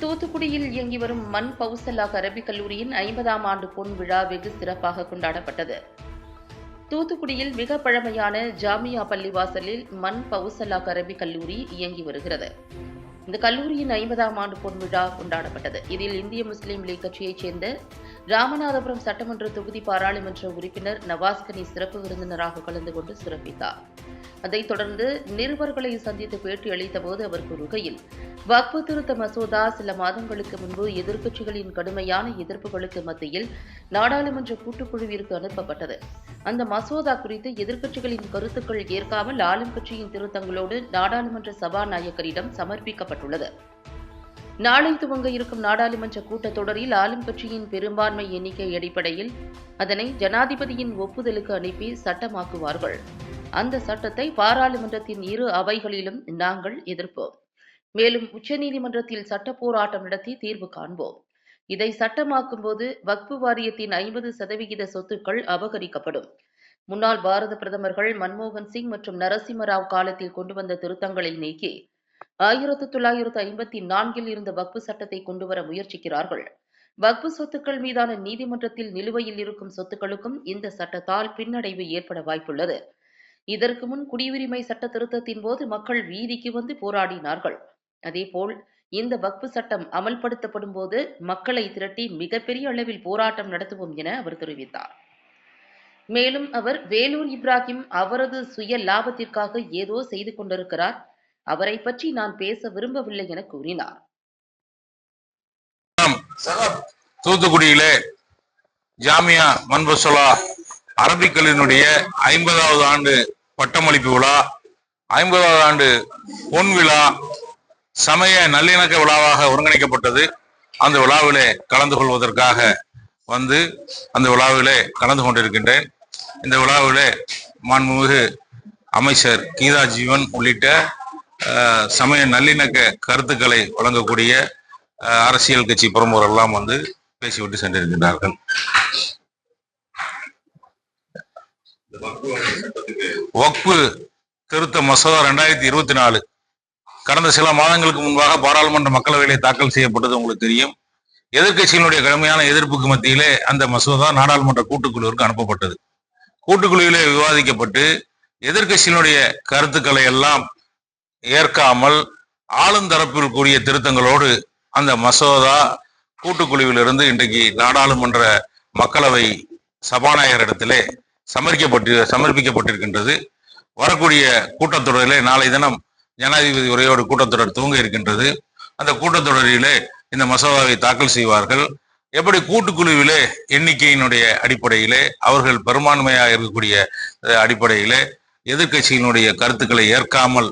தூத்துக்குடியில் இயங்கி வரும் மண் பவுசலாக் அரபிக் கல்லூரியின் ஐம்பதாம் ஆண்டு பொன் விழா வெகு சிறப்பாக கொண்டாடப்பட்டது. தூத்துக்குடியில் மிக பழமையான ஜாமியா பள்ளிவாசலில் மண் பவுசலாக் அரபிக் கல்லூரி இயங்கி வருகிறது. இந்த கல்லூரியின் ஐம்பதாம் ஆண்டு பொன் விழா கொண்டாடப்பட்டது. இதில் இந்திய முஸ்லீம் லீக் கட்சியைச் சேர்ந்த ராமநாதபுரம் சட்டமன்ற தொகுதி பாராளுமன்ற உறுப்பினர் நவாஸ்கனி சிறப்பு விருந்தினராக கலந்து கொண்டு சிறப்பித்தார். அதைத் தொடர்ந்து நிருபர்களை சந்தித்து பேட்டி அளித்தபோது அவர் கூறுகையில் வக்பு திருத்த மசோதா சில மாதங்களுக்கு முன்பு எதிர்க்கட்சிகளின் கடுமையான எதிர்ப்புகளுக்கு மத்தியில் நாடாளுமன்ற கூட்டுக்குழுவிற்கு அனுப்பப்பட்டது. அந்த மசோதா குறித்து எதிர்க்கட்சிகளின் கருத்துக்கள் ஏற்காமல் ஆளும் கட்சியின் திருத்தங்களோடு நாடாளுமன்ற சபாநாயகரிடம் சமர்ப்பிக்கப்பட்டுள்ளது. நாளை துவங்க இருக்கும் நாடாளுமன்ற கூட்டத்தொடரில் ஆளும் கட்சியின் பெரும்பான்மை எண்ணிக்கை அடிப்படையில் அதனை ஜனாதிபதியின் ஒப்புதலுக்கு அனுப்பி சட்டமாக்குவார்கள். அந்த சட்டத்தை பாராளுமன்றத்தின் இரு அவைகளிலும் நாங்கள் எதிர்ப்போம். மேலும் உச்சநீதிமன்றத்தில் சட்ட போராட்டம் நடத்தி தீர்வு காண்போம். இதை சட்டமாக்கும் போது வக்பு வாரியத்தின் ஐம்பது சதவிகித சொத்துக்கள் அபகரிக்கப்படும். முன்னாள் பாரத பிரதமர்கள் மன்மோகன் சிங் மற்றும் நரசிம்மராவ் காலத்தில் கொண்டு வந்த திருத்தங்களை நீக்கி ஆயிரத்து தொள்ளாயிரத்து ஐம்பத்தி நான்கில் இருந்த வக்பு சட்டத்தை கொண்டுவர முயற்சிக்கிறார்கள். வக்பு சொத்துக்கள் மீதான நீதிமன்றத்தில் நிலுவையில் இருக்கும் சொத்துக்களுக்கும் இந்த சட்டத்தால் பின்னடைவு ஏற்பட வாய்ப்புள்ளது. இதற்கு முன் குடியுரிமை சட்ட திருத்தத்தின் போது மக்கள் வீதிக்கு வந்து போராடினார்கள். அதேபோல் இந்த வக்பு சட்டம் அமல்படுத்தப்படும் போது மக்களை திரட்டி மிகப்பெரிய அளவில் போராட்டம் நடத்துவோம் என அவர் தெரிவித்தார். மேலும் அவர் வேலூர் இப்ராஹிம் அவரது சுய லாபத்திற்காக ஏதோ செய்து கொண்டிருக்கிறார். அவரை பற்றி நான் பேச விரும்பவில்லை என கூறினார். தூத்துக்குடியிலே ஜாமியா மன்பசுலா அரபிக்கலினுடைய ஐம்பதாவது ஆண்டு பட்டமளிப்பு விழா ஐம்பதாவது ஆண்டு பொன் விழா சமய நல்லிணக்க விழாவாக ஒருங்கிணைக்கப்பட்டது. அந்த விழாவிலே கலந்து கொள்வதற்காக வந்து அந்த விழாவிலே கலந்து கொண்டிருக்கின்றேன். இந்த விழாவிலே மாண்புமிகு அமைச்சர் கீதா ஜீவன் உள்ளிட்ட சமய நல்லிணக்க கருத்துக்களை வழங்கக்கூடிய அரசியல் கட்சி பிரமுகர் எல்லாம் வந்து பேசிவிட்டு சென்றிருக்கின்றார்கள். வக்பு திருத்த மசோதா ரெண்டாயிரத்தி இருபத்தி நாலு. கடந்த சில மாதங்களுக்கு முன்பாக பாராளுமன்ற மக்களவையிலே தாக்கல் செய்யப்பட்டது உங்களுக்கு தெரியும். எதிர்க்கட்சியினுடைய கடுமையான எதிர்ப்புக்கு மத்தியிலே அந்த மசோதா நாடாளுமன்ற கூட்டுக்குழுவிற்கு அனுப்பப்பட்டது. கூட்டுக்குழுவிலே விவாதிக்கப்பட்டு எதிர்கட்சியினுடைய கருத்துக்களை எல்லாம் ஏற்காமல் ஆளுந்தரப்பில் கூடிய திருத்தங்களோடு அந்த மசோதா கூட்டுக்குழுவிலிருந்து இன்றைக்கு நாடாளுமன்ற மக்களவை சபாநாயகரிடத்திலே சமர்ப்பிக்கப்பட்டு சமர்ப்பிக்கப்பட்டிருக்கின்றது. வரக்கூடிய கூட்டத்தொடரிலே நாளை தினம் ஜனாதிபதி உரையோடு கூட்டத்தொடர் துவங்க இருக்கின்றது. அந்த கூட்டத்தொடரிலே இந்த மசோதாவை தாக்கல் செய்வார்கள். எப்படி கூட்டுக்குழுவிலே எண்ணிக்கையினுடைய அடிப்படையிலே அவர்கள் பெரும்பான்மையாக இருக்கக்கூடிய அடிப்படையிலே எதிர்க்கட்சியினுடைய கருத்துக்களை ஏற்காமல்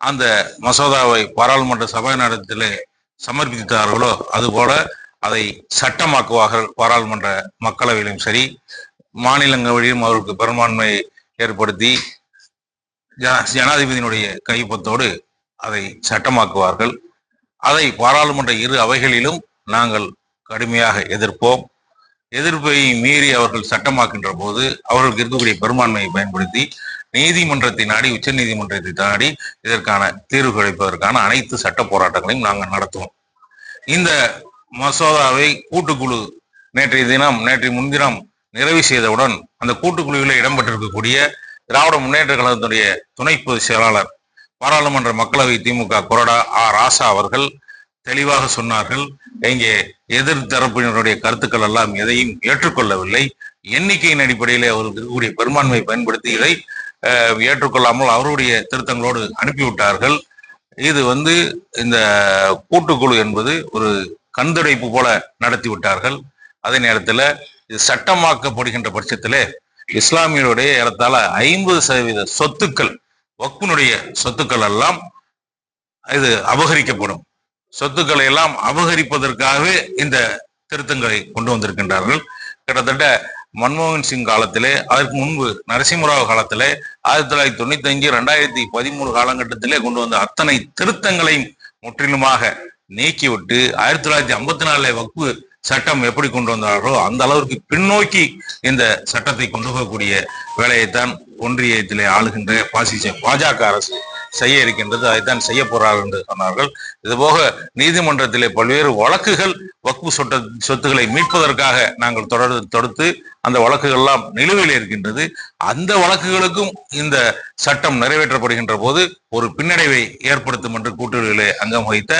அந்த மசோதாவை பாராளுமன்ற சபாநாயகத்திலே சமர்ப்பித்தார்களோ அதுபோல அதை சட்டமாக்குவார்கள் பாராளுமன்ற மக்களவையிலும் சரி மாநிலங்களிலும் அவருக்கு பெரும்பான்மை ஏற்படுத்தி ஜனாதிபதியினுடைய கைப்பத்தோடு அதை சட்டமாக்குவார்கள். அதை பாராளுமன்ற இரு அவைகளிலும் நாங்கள் கடுமையாக எதிர்ப்போம். எதிர்ப்பை மீறி அவர்கள் சட்டமாக்கின்ற போது அவர்களுக்கு இருக்கக்கூடிய பெரும்பான்மையை பயன்படுத்தி நீதிமன்றத்தை நாடி உச்ச நீதிமன்றத்தை நாடி இதற்கான தீர்வு கிடைப்பதற்கான அனைத்து சட்ட போராட்டங்களையும் நாங்கள் நடத்துவோம். இந்த மசோதாவை கூட்டுக்குழு நேற்றைய தினம் நேற்றைய முன்தினம் நிறைவு செய்தவுடன் அந்த கூட்டுக்குழுவில் இடம்பெற்றிருக்கக்கூடிய திராவிட முன்னேற்ற கழகத்துடைய துணை பொதுச் செயலாளர் பாராளுமன்ற மக்களவை திமுக கொறடா ஆ. ராசா அவர்கள் தெளிவாக சொன்னார்கள் இங்கே எதிர்த்தரப்பினருடைய கருத்துக்கள் எல்லாம் எதையும் ஏற்றுக்கொள்ளவில்லை. எண்ணிக்கையின் அடிப்படையில் அவருக்கு இருக்கக்கூடிய பெரும்பான்மையை பயன்படுத்தி இதை ஏற்றுக்கொள்ளாமல் அவருடைய திருத்தங்களோடு அனுப்பிவிட்டார்கள். இது வந்து இந்த கூட்டுக்குழு என்பது ஒரு கண்துடைப்பு போல நடத்தி விட்டார்கள். அதே நேரத்தில் இது சட்டமாக்கப்படுகின்ற பட்சத்திலே இஸ்லாமியருடைய ஏறத்தாழ ஐம்பது சதவீத சொத்துக்கள் வக்ஃபினுடைய சொத்துக்கள் எல்லாம் இது அபகரிக்கப்படும். சொத்துக்களை எல்லாம் அபகரிப்பதற்காகவே இந்த திருத்தங்களை கொண்டு வந்திருக்கின்றார்கள். கிட்டத்தட்ட மன்மோகன் சிங் காலத்திலே அதற்கு முன்பு நரசிம்மராவ் காலத்திலே ஆயிரத்தி தொள்ளாயிரத்தி தொண்ணூத்தி அஞ்சு ரெண்டாயிரத்தி பதிமூணு காலகட்டத்திலே கொண்டு வந்த அத்தனை திருத்தங்களையும் முற்றிலுமாக நீக்கிவிட்டு ஆயிரத்தி தொள்ளாயிரத்தி ஐம்பத்தி நாலுல வக்பு சட்டம் எப்படி கொண்டு வந்தார்களோ அந்த அளவிற்கு பின்னோக்கி இந்த சட்டத்தை கொண்டு போகக்கூடிய வேலையைத்தான் ஒன்றியத்திலே ஆளுகின்ற பாசிச பாஜக அரசு செய்ய இருக்கின்றது அதைத்தான் செய்ய போறார்கள் என்று சொன்னார்கள். இதுபோக நீதிமன்றத்திலே பல்வேறு வழக்குகள் வக்பு சொட்ட சொத்துக்களை மீட்பதற்காக நாங்கள் தொடர் தொடுத்து அந்த வழக்குகள் எல்லாம் நிலுவையில் இருக்கின்றது. அந்த வழக்குகளுக்கும் இந்த சட்டம் நிறைவேற்றப்படுகின்ற போது ஒரு பின்னடைவை ஏற்படுத்தும் என்று கூட்டுறவிலே அங்கம் வகித்த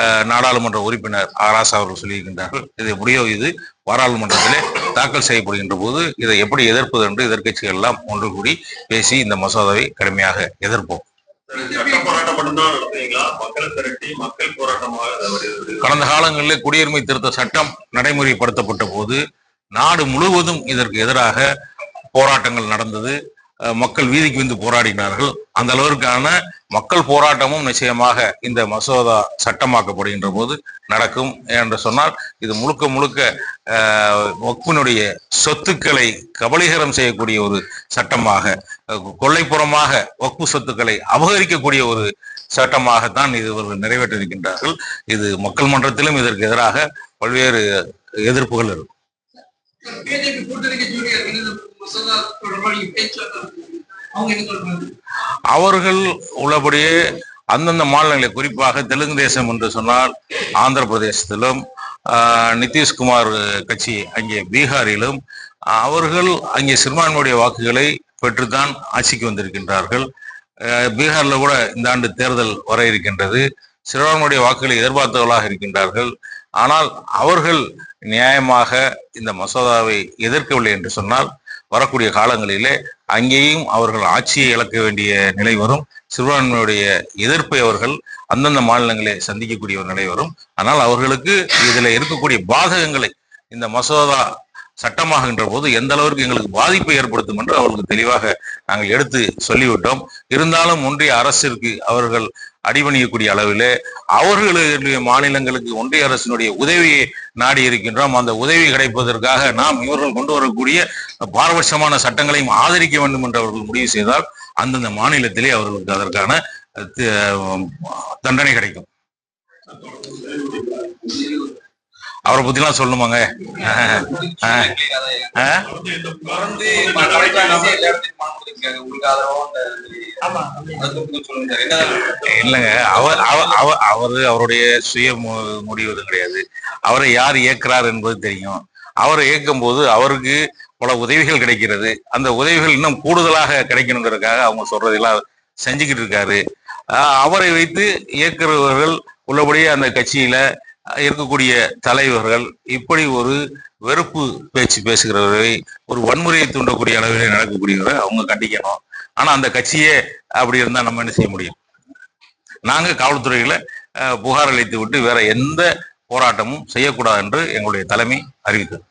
அஹ், நாடாளுமன்ற உறுப்பினர் ஆராஸ் அவர்கள் சொல்லியிருக்கின்றார்கள். இது எப்படியோ இது பாராளுமன்றத்திலே தாக்கல் செய்யப்படுகின்ற போது இதை எப்படி எதிர்ப்பது என்று எதிர்க்கட்சிகள் எல்லாம் ஒன்று கூடி பேசி இந்த மசோதாவை கடுமையாக எதிர்ப்போம். போராட்டம் கடந்த காலங்களில் குடியுரிமை திருத்த சட்டம் நடைமுறைப்படுத்தப்பட்ட போது நாடு முழுவதும் இதற்கு எதிராக போராட்டங்கள் நடந்தது. மக்கள் வீதிக்கு வந்து போராடினார்கள். அந்த அளவிற்கான மக்கள் போராட்டமும் நிச்சயமாக இந்த மசோதா சட்டமாக்கப்படுகின்ற போது நடக்கும் என்று சொன்னால் இது முழுக்க முழுக்க அஹ், சொத்துக்களை கபலீகரம் செய்யக்கூடிய ஒரு சட்டமாக கொள்ளைப்புறமாக வக்ஃபு சொத்துக்களை அபகரிக்கக்கூடிய ஒரு சட்டமாகத்தான் இது இவர்கள் நிறைவேற்றிருக்கின்றார்கள் இது மக்கள் மன்றத்திலும் இதற்கு எதிராக பல்வேறு எதிர்ப்புகள் இருக்கும். அவர்கள் உள்ளபடியே அந்தந்த மாநிலங்களை குறிப்பாக தெலுங்கு தேசம் என்று சொன்னால் ஆந்திர பிரதேசத்திலும் ஆஹ், நிதிஷ்குமார் கட்சி அங்கே பீகாரிலும் அவர்கள் அங்கே சிறுபான்மையுடைய வாக்குகளை பெற்றுத்தான் ஆட்சிக்கு வந்திருக்கின்றார்கள். பீகாரில் பீகார்ல கூட இந்த ஆண்டு தேர்தல் வர இருக்கின்றது. சிறுபான்மையுடைய வாக்குகளை எதிர்பார்த்தவர்களாக இருக்கின்றார்கள். ஆனால் அவர்கள் நியாயமாக இந்த மசோதாவை எதிர்க்கவில்லை என்று சொன்னால் வரக்கூடிய காலங்களிலே அங்கேயும் அவர்கள் ஆட்சியை இழக்க வேண்டிய நிலை வரும். சிறுபான்மையுடைய எதிர்ப்பை அவர்கள் அந்தந்த மாநிலங்களே சந்திக்கக்கூடிய ஒரு நிலை வரும். ஆனால் அவர்களுக்கு இதில் இருக்கக்கூடிய பாதகங்களை இந்த மசோதா சட்டமாகின்ற போது எந்த அளவிற்கு எங்களுக்கு பாதிப்பை ஏற்படுத்தும் என்று அவர்களுக்கு தெளிவாக நாங்கள் எடுத்து சொல்லிவிட்டோம். இருந்தாலும் ஒன்றிய அரசிற்கு அவர்கள் அடிபணியக்கூடிய அளவிலே அவர்களுடைய மாநிலங்களுக்கு ஒன்றிய அரசினுடைய உதவியை நாடி இருக்கின்றோம். அந்த உதவி கிடைப்பதற்காக நாம் இவர்கள் கொண்டு வரக்கூடிய பாரபட்சமான சட்டங்களையும் ஆதரிக்க வேண்டும் என்று அவர்கள் முடிவு செய்தால் அந்தந்த மாநிலத்திலே அவர்களுக்கு அதற்கான தண்டனை கிடைக்கும். அவரை பத்திலாம். என்ன இல்லைங்க. அவர் அவர் அவர் அவரு அவருடைய சுய முடிவு கிடையாது. அவரை யார் இயக்குறார் என்பது தெரியும். அவரை இயக்கும் போது அவருக்கு பல உதவிகள் கிடைக்கிறது. அந்த உதவிகள் இன்னும் கூடுதலாக கிடைக்கணுங்கிறதுக்காக அவங்க சொல்றதெல்லாம் செஞ்சுக்கிட்டு இருக்காரு. அவரை வைத்து இயக்குறவர்கள் உள்ளபடியே அந்த கட்சியில இருக்கக்கூடிய தலைவர்கள் இப்படி ஒரு வெறுப்பு பேச்சு பேசுகிறவரை ஒரு வன்முறையை தூண்டக்கூடிய அளவில் நடக்கக்கூடியவரை அவங்க கண்டிக்கணும். ஆனா அந்த கட்சியே அப்படி இருந்தா நம்ம என்ன செய்ய முடியும்? நாங்க காவல்துறையில புகார் அளித்து விட்டு வேற எந்த போராட்டமும் செய்யக்கூடாது என்று எங்களுடைய தலைமை அறிவித்தது.